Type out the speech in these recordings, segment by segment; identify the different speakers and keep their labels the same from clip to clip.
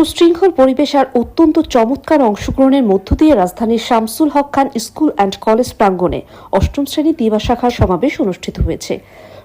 Speaker 1: সুশৃঙ্খল পরিবেশ আর অত্যন্ত চমৎকার অংশগ্রহণের মধ্য দিয়ে রাজধানীর Shamsul Haque Khan school and college প্রাঙ্গণে অষ্টম শ্রেণি দিবা শাখার সমাবেশ অনুষ্ঠিত হয়েছে।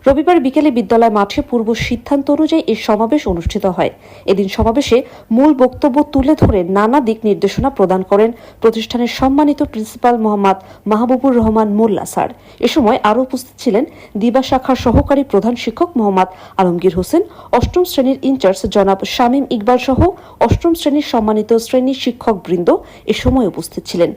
Speaker 1: রবিবার বিকেলে বিদ্যালয় মাঠে পূর্ব সিদ্ধান্ত অনুযায়ী এই সমাবেশ অনুষ্ঠিত হয়। এদিন সমাবেশে মূল বক্তব্য তুলে ধরে নানা দিক নির্দেশনা প্রদান করেন প্রতিষ্ঠানের সম্মানিত প্রিন্সিপাল মোহাম্মদ মাহবুবুর রহমান মোল্লা স্যার। এ সময় আরও উপস্থিত ছিলেন দিবা শাখার সহকারী প্রধান শিক্ষক মোহাম্মদ আলমগীর হোসেন, অষ্টম শ্রেণির ইনচার্জ জনাব শামীম ইকবাল সহ অষ্টম শ্রেণির সম্মানিত শ্রেণি শিক্ষক বৃন্দ এ সময় উপস্থিত ছিলেন।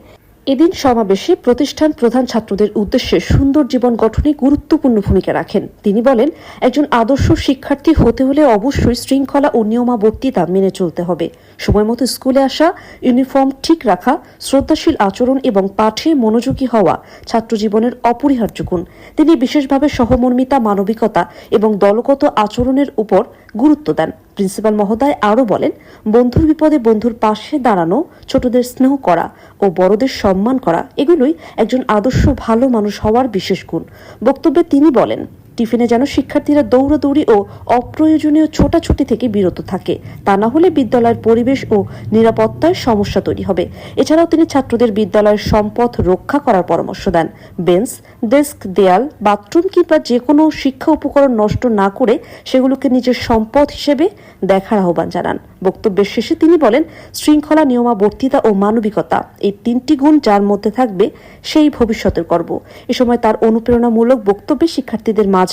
Speaker 1: এদিন সমাবেশে প্রতিষ্ঠান প্রধান ছাত্রদের উদ্দেশ্যে সুন্দর জীবন গঠনে গুরুত্বপূর্ণ ভূমিকা রাখেন। তিনি বলেন, একজন আদর্শ শিক্ষার্থী হতে হলে অবশ্যই শৃঙ্খলা ও নিয়মাবর্তিতা মেনে চলতে হবে। সময়মতো স্কুলে আসা, ইউনিফর্ম ঠিক রাখা, শ্রদ্ধাশীল আচরণ এবং পাঠে মনোযোগী হওয়া ছাত্র জীবনের অপরিহার্য গুণ। তিনি বিশেষভাবে সহমর্মিতা, মানবিকতা এবং দলগত আচরণের উপর গুরুত্ব দেন। প্রিন্সিপাল মহোদয় আরও বলেন, বন্ধুর বিপদে বন্ধুর পাশে দাঁড়ানো, ছোটদের স্নেহ করা ও বড়দের সম্মান করা, এগুলোই একজন আদর্শ ভালো মানুষ হওয়ার বিশেষ গুণ। বক্তব্যে তিনি বলেন টিফিনে যেন শিক্ষার্থীরা দৌড়াদৌড়ি ও অপ্রয়োজনীয় ছোটাছুটি থেকে বিরত থাকে। তা না হলে বিদ্যালয়ের পরিবেশ ও নিরাপত্তার সমস্যা তৈরি হবে। এছাড়াও তিনি ছাত্রদের বিদ্যালয়ের সম্পদ রক্ষা করার পরামর্শ দেন। বেঞ্চ, ডেস্ক, দেয়াল, বাথরুম কিংবা যে কোনো শিক্ষা উপকরণ নষ্ট না করে সেগুলোকে নিজের সম্পদ হিসেবে দেখার আহ্বান জানান। বক্তব্যের শেষে তিনি বলেন, শৃঙ্খলা, নিয়মাবর্তিতা ও মানবিকতা এই তিনটি গুণ যার মধ্যে থাকবে, সেই ভবিষ্যতের গর্ব। এ সময় তার অনুপ্রেরণামূলক বক্তব্যে শিক্ষার্থীদের মাঝে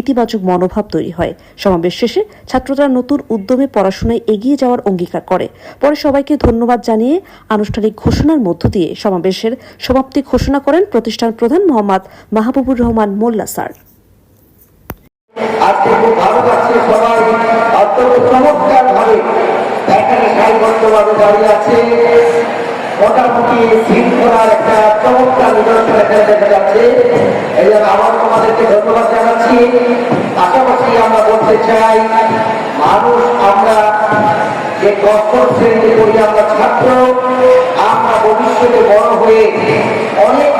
Speaker 1: ইতিবাচক মনোভাব তৈরি হয়। সমাবেশ শেষে ছাত্ররা নতুন উদ্যমে পড়াশোনায় এগিয়ে যাওয়ার অঙ্গীকার করে। পরে সবাইকে ধন্যবাদ জানিয়ে আনুষ্ঠানিক ঘোষণার মধ্য দিয়ে সমাবেশের সমাপ্তি ঘোষণা করেন প্রতিষ্ঠান প্রধান মোহাম্মদ মাহবুবুর রহমান মোল্লা স্যার।
Speaker 2: আজকে খুব ভালো লাগছে সবাই। চমৎকার ভাবে এখানে দাঁড়িয়ে আছে মোটামুটি শৃঙ্খলার একটা চমৎকার নিদর্শন এখানে দেখা যাচ্ছে। এই জন্য আবার তোমাদেরকে ধন্যবাদ জানাচ্ছি। পাশাপাশি আমরা বলতে চাই, মানুষ আমরা যে কষ্ট শ্রেণীতে পড়ি আমরা ছাত্র, আমরা ভবিষ্যতে বড় হয়ে অনেক